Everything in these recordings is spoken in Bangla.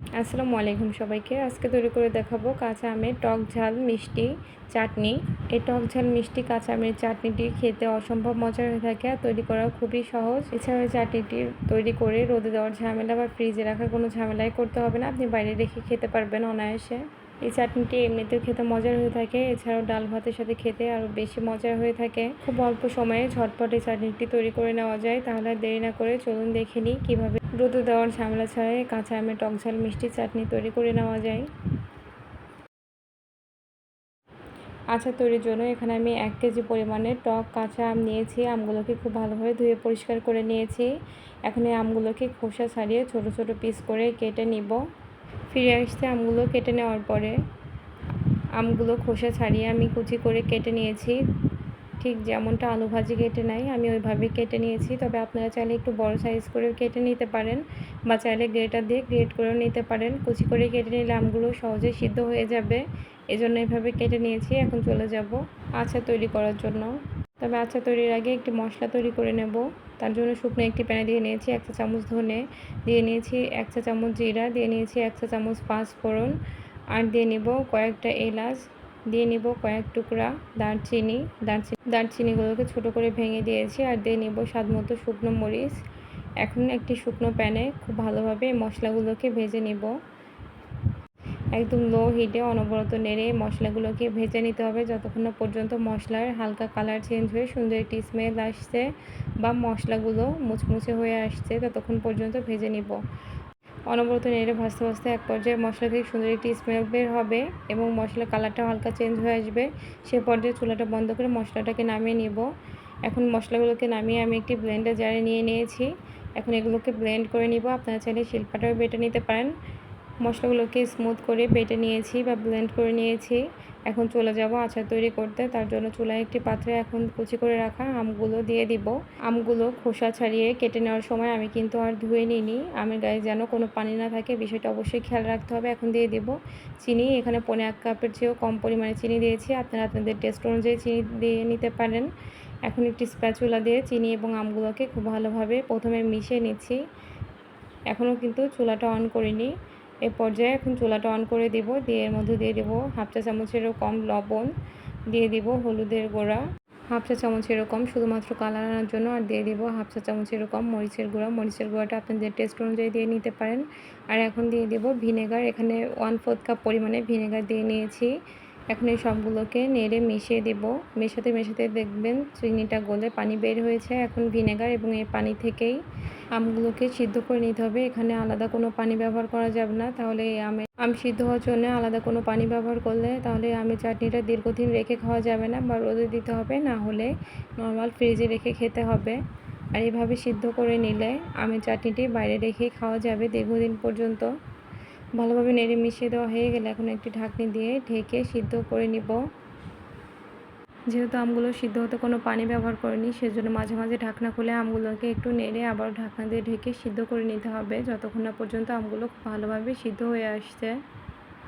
আসসালামু আলাইকুম সবাইকে। আজকে তৈরি করে দেখাবো কাঁচা আমের টক ঝাল মিষ্টি চাটনি। এই টক ঝাল মিষ্টি কাঁচা আমের চাটনিটি খেতে অসম্ভব মজার হয়ে থাকে আর তৈরি করা খুবই সহজ। এছাড়াও এই চাটনিটি তৈরি করে রোদে দেওয়ার ঝামেলা বা ফ্রিজে রাখার কোনো ঝামেলাই করতে হবে না। আপনি বাইরে রেখে খেতে পারবেন অনায়াসে। এই চাটনিটি এমনিতেও খেতে মজার হয়ে থাকে। এছাড়াও ডাল ভাতের সাথে খেতে আরও বেশি মজার হয়ে থাকে। খুব অল্প সময়ে ঝটপট এই চাটনিটি তৈরি করে নেওয়া যায়। তাহলে দেরি না করে চলুন দেখে নিই কীভাবে রোদে দেওয়ার ঝামেলা ছাড়াই কাঁচা আমের টক ঝাল, মিষ্টি চাটনি তৈরি করে নেওয়া যায়। আচার তৈরির জন্য এখানে আমি এক কেজি পরিমাণে টক, কাঁচা আম নিয়েছি। আমগুলোকে খুব ভালোভাবে ধুয়ে পরিষ্কার করে নিয়েছি। এখন এই আমগুলোকে খোসা ছাড়িয়ে ছোট ছোট পিস করে কেটে নিব। ফিরে আসতে আমগুলো কেটে নেওয়ার পরে। আমগুলো খোসা ছাড়িয়ে আমি কুচি করে কেটে নিয়েছি। ঠিক যেমনটা আলু ভাজি কেটে নেয়, আমি ওইভাবে কেটে নিয়েছি। তবে আপনারা চাইলে একটু বড় সাইজ করেও কেটে নিতে পারেন বা চাইলে গ্রেটার দিয়ে গ্রেট করেও নিতে পারেন। কুচি করে কেটে নিলে আমগুলো সহজে সিদ্ধ হয়ে যাবে। এজন্য এভাবে কেটে নিয়েছি, এখন চলে যাব আচার তৈরি করার জন্য। তবে আচার তৈরির আগে একটি মশলা তৈরি করে নেব। তার জন্য শুকনো একটি প্যানে দিয়ে নিয়েছি এক চা চামচ ধনে, দিয়ে নিয়েছি এক চা চামচ জিরা, দিয়ে নিয়েছি এক চা চামচ পাঁচ ফোড়ন আর দিয়ে নেব কয়েকটা এলাচ। দিয়ে নিব কয়েক টুকরা দারচিনি। দারচিনি দারচিনিগুলোকে ছোট করে ভেঙে দিয়েছি আর দিয়ে নিব স্বাদ মতো শুকনো মরিচ। এখন একটি শুকনো প্যানে খুব ভালোভাবে মশলাগুলোকে ভেজে নিব। একদম লো হিটে অনবরত নেড়ে মশলাগুলোকে ভেজে নিতে হবে যতক্ষণ না পর্যন্ত মশলার হালকা কালার চেঞ্জ হয়ে সুন্দর একটি স্মেল আসছে বা মশলাগুলো মুচমুচে হয়ে আসছে ততক্ষণ পর্যন্ত ভেজে নিব। অনবরত নেড়ে ভাজতে ভাজতে এক পর্যায়ে মশলা থেকে সুন্দর একটি স্মেল বের হবে এবং মশলার কালারটা হালকা চেঞ্জ হয়ে আসবে। সে পর্যায়ে চুলাটা বন্ধ করে মশলাটাকে নামিয়ে নেব। এখন মশলাগুলোকে নামিয়ে আমি একটি ব্লেন্ডার জারে নিয়ে নিয়েছি। এখন এগুলোকে ব্লেন্ড করে নিব। আপনারা চাইলে শিল্পাটাও বেটে নিতে পারেন। মশলাগুলোকে স্মুথ করে বেটে নিয়েছি বা ব্লেন্ড করে নিয়েছি। এখন চলে যাব আচার তৈরি করতে। তার জন্য চুলায় একটি পাত্রে এখন কুচি করে রাখা আমগুলো দিয়ে দিব। আমগুলো খোসা ছাড়িয়ে কেটে নেওয়ার সময় আমি কিন্তু আর ধুয়ে নিইনি। আমের গায়ে যেন কোনো পানি না থাকে, বিষয়টা অবশ্যই খেয়াল রাখতে হবে। এখন দিয়ে দিব চিনি। এখানে পনেরো এক কাপের চেয়েও কম পরিমাণে চিনি দিয়েছি। আপনারা আপনাদের টেস্ট অনুযায়ী চিনি দিয়ে নিতে পারেন। এখন একটি স্প্যাচুলা দিয়ে চিনি এবং আমগুলোকে খুব ভালোভাবে প্রথমে মিশিয়ে নিচ্ছি। এখনও কিন্তু চুলাটা অন করিনি। এ পর্যায়ে এখন চুলাটা অন করে দিব। দিয়ে এর মধ্যে দিয়ে দেবো হাফ চা চামচেরও কম লবণ। দিয়ে দিব হলুদের গোড়া। হাফ চা চামচ এরকম শুধুমাত্র কালার আনার জন্য। আর দিয়ে দিব হাফ চা চামচ এরকম মরিচের গুঁড়া। মরিচের গুঁড়াটা আপনাদের টেস্ট অনুযায়ী দিয়ে নিতে পারেন। আর এখন দিয়ে দেব ভিনেগার এখানে ওয়ান ফোর্থ কাপ পরিমাণে ভিনেগার দিয়ে নিয়েছি। এখন এই সবগুলোকে নেড়ে মিশিয়ে দেব। মেশাতে মেশাতে দেখবেন চিনিটা গলে পানি বের হয়েছে। এখন ভিনেগার এবং এই পানি থেকেই আমগুলোকে সিদ্ধ করে নিতে হবে। এখানে আলাদা কোনো পানি ব্যবহার করা যাবে না। তাহলে এই আমের আম সিদ্ধ হওয়ার জন্য আলাদা কোনো পানি ব্যবহার করলে তাহলে আমের চাটনিটা দীর্ঘদিন রেখে খাওয়া যাবে না বা রোদে দিতে হবে। না হলে নর্মাল ফ্রিজে রেখে খেতে হবে। আর এভাবে সিদ্ধ করে নিলে আমের চাটনিটি বাইরে রেখেই খাওয়া যাবে দীর্ঘদিন পর্যন্ত। ভালোভাবে নেড়ে মিশিয়ে দেওয়া হয়ে গেলে এখন একটি ঢাকনি দিয়ে ঢেকে সিদ্ধ করে নিব। যেহেতু আমগুলো সিদ্ধ হতে কোনো পানি ব্যবহার করিনি, সেজন্য মাঝে মাঝে ঢাকনা খুলে আমগুলোকে একটু নেড়ে আবার ঢাকনা দিয়ে ঢেকে সিদ্ধ করে নিতে হবে। যতক্ষণ না পর্যন্ত আমগুলো খুব ভালোভাবে সিদ্ধ হয়ে আসছে।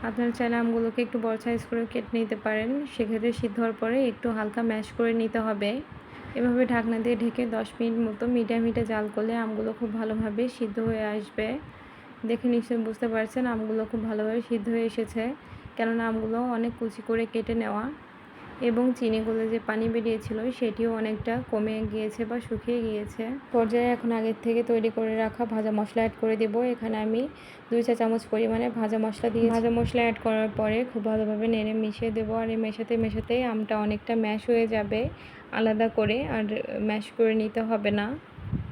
আপনারা চাইলে আমগুলোকে একটু বড় সাইজ করে কেটে নিতে পারেন। সেক্ষেত্রে সিদ্ধ হওয়ার পরে একটু হালকা ম্যাশ করে নিতে হবে। এভাবে ঢাকনা দিয়ে ঢেকে দশ মিনিট মতো মিডিয়াম হিটে জাল করলে আমগুলো খুব ভালোভাবে সিদ্ধ হয়ে আসবে। দেখে নিশ্চয়ই বুঝতে পারছেন, আমগুলো খুব ভালোভাবে সিদ্ধ হয়ে এসেছে। কেননা আমগুলো অনেক কুচি করে কেটে নেওয়া। এবং চিনিগুলো যে পানি বেরিয়েছিল, সেটিও অনেকটা কমে গিয়েছে বা শুকিয়ে গিয়েছে। পর্যায়ে এখন আগের থেকে তৈরি করে রাখা ভাজা মশলা অ্যাড করে দেব। এখানে আমি দুই চা চামচ পরিমাণে ভাজা মশলা দিয়ে ভাজা মশলা অ্যাড করার পরে খুব ভালোভাবে নেড়ে মিশিয়ে দেবো। আর এই মেশাতে মেশাতেই আমটা অনেকটা ম্যাশ হয়ে যাবে, আলাদা করে। আর ম্যাশ করে নিতে হবে না।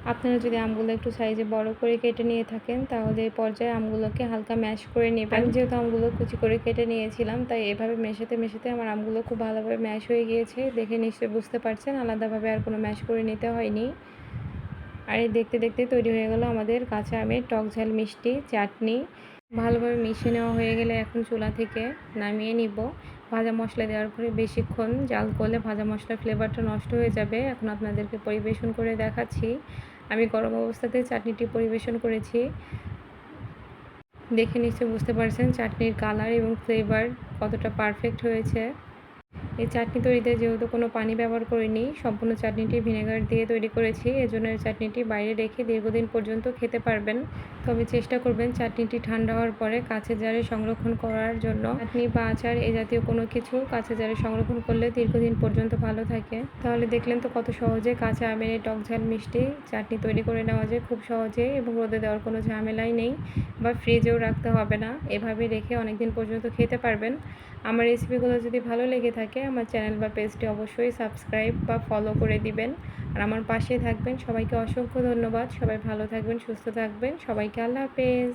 আপনারা যদি আমগুলো একটু সাইজে বড় করে কেটে নিয়ে থাকেন, তাহলে এই পর্যায়ে আমগুলোকে হালকা ম্যাশ করে নেবেন। আমি যেহেতু আমগুলো কুচি করে কেটে নিয়েছিলাম, তাই এভাবে মেশাতে মেশাতে আমার আমগুলো খুব ভালোভাবে ম্যাশ হয়ে গিয়েছে। দেখে নিশ্চয়ই বুঝতে পারছেন, আলাদাভাবে আর কোনো ম্যাশ করে নিতে হয়নি। আর এই দেখতে দেখতে তৈরি হয়ে গেল আমাদের কাঁচা আমের টক ঝাল মিষ্টি, চাটনি। ভালোভাবে মিশিয়ে নেওয়া হয়ে গেলে এখন চুলা থেকে নামিয়ে নিব। ভাজা মশলা দেওয়ার পরে বেশিক্ষণ জাল করলে ভাজা মশলার ফ্লেভারটা নষ্ট হয়ে যাবে। এখন আপনাদেরকে পরিবেশন করে দেখাচ্ছি। আমি গরম অবস্থাতে চাটনিটি পরিবেশন করেছি। দেখে নিশ্চয়ই বুঝতে পারছেন চাটনির কালার এবং ফ্লেভার কতটা পারফেক্ট হয়েছে। এই চাটনি তৈরিতে যেহেতু কোনো পানি ব্যবহার করিনি, সম্পূর্ণ চাটনিটি ভিনেগার দিয়ে তৈরি করেছি। এজন্য এই চাটনিটি বাইরে রেখে দীর্ঘদিন পর্যন্ত খেতে পারবেন। তবে চেষ্টা করবেন চাটনিটি ঠান্ডা হওয়ার পরে কাছে জারে সংরক্ষণ করার জন্য। চাটনি বা আচার এ জাতীয় কোনো কিছু কাছে জারে সংরক্ষণ করলে দীর্ঘদিন পর্যন্ত ভালো থাকে। তাহলে দেখলেন তো কত সহজে কাঁচা আমের টক ঝাল মিষ্টি চাটনি তৈরি করে নেওয়া যায় খুব সহজে এবং রোদে দেওয়ার কোনো ঝামেলাই নেই বা ফ্রিজেও রাখতে হবে না। এভাবে রেখে অনেক দিন পর্যন্ত খেতে পারবেন। আমার রেসিপিগুলো যদি ভালো লেগে থাকে আমার চ্যানেল বা পেজটি অবশ্যই সাবস্ক্রাইব বা ফলো করে দিবেন। আর আমার পাশে থাকবেন সবাইকে অসংখ্য ধন্যবাদ। সবাই ভালো থাকবেন, সুস্থ থাকবেন। সবাইকে আল্লাহ হাফেজ।